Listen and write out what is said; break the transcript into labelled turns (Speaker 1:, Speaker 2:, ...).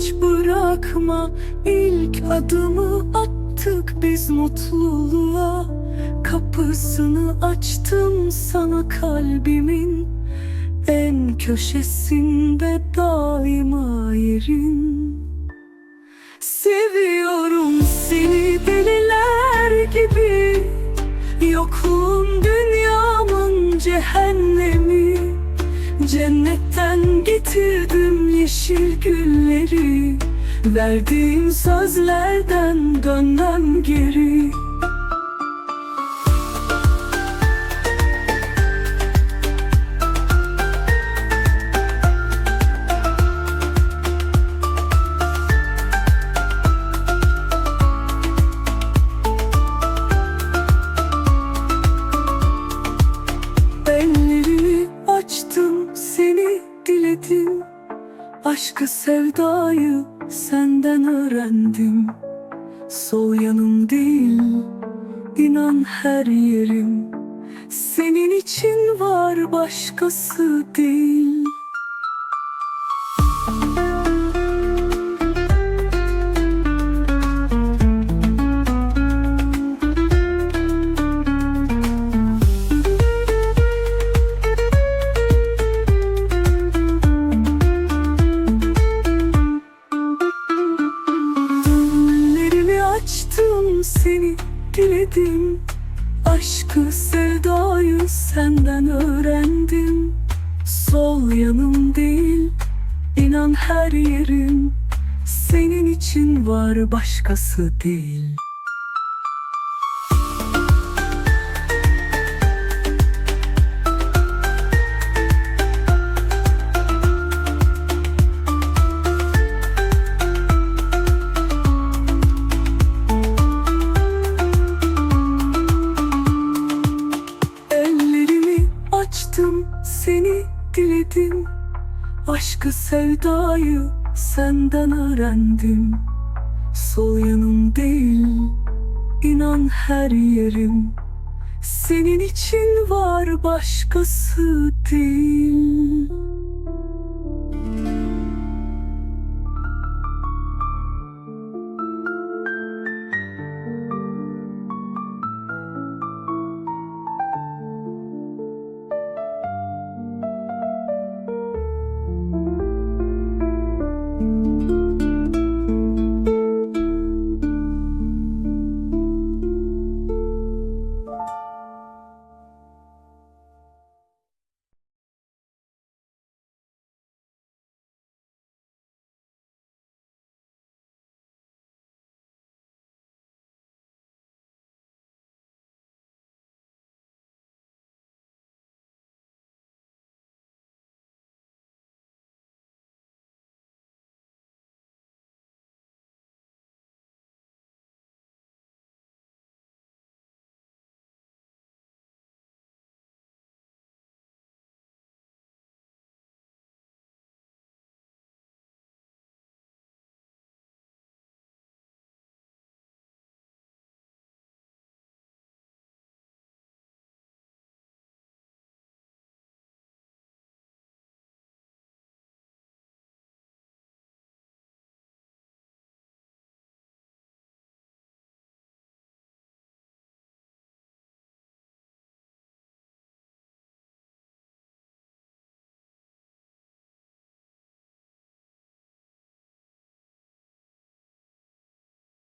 Speaker 1: hiç bırakma. İlk adımı attık biz mutluluğa. Kapısını açtım sana kalbimin. En köşesinde daima yerin. Seviyorum seni deliler gibi. Yokluğun dünyamın cehennemi Cennetten getirdim yeşil gülleri. Verdiğim sözlerden dönmem geri Aşkı sevdayı senden öğrendim. Sol yanım değil inan her yerim. Senin için var başkası değil seni diledim. Aşkı sevdayı senden öğrendim. Sol yanım değil inan her yerim. Senin için var başkası değil Aşkı sevdayı senden öğrendim. Sol yanım değil inan her yerim. Senin için var başkası değil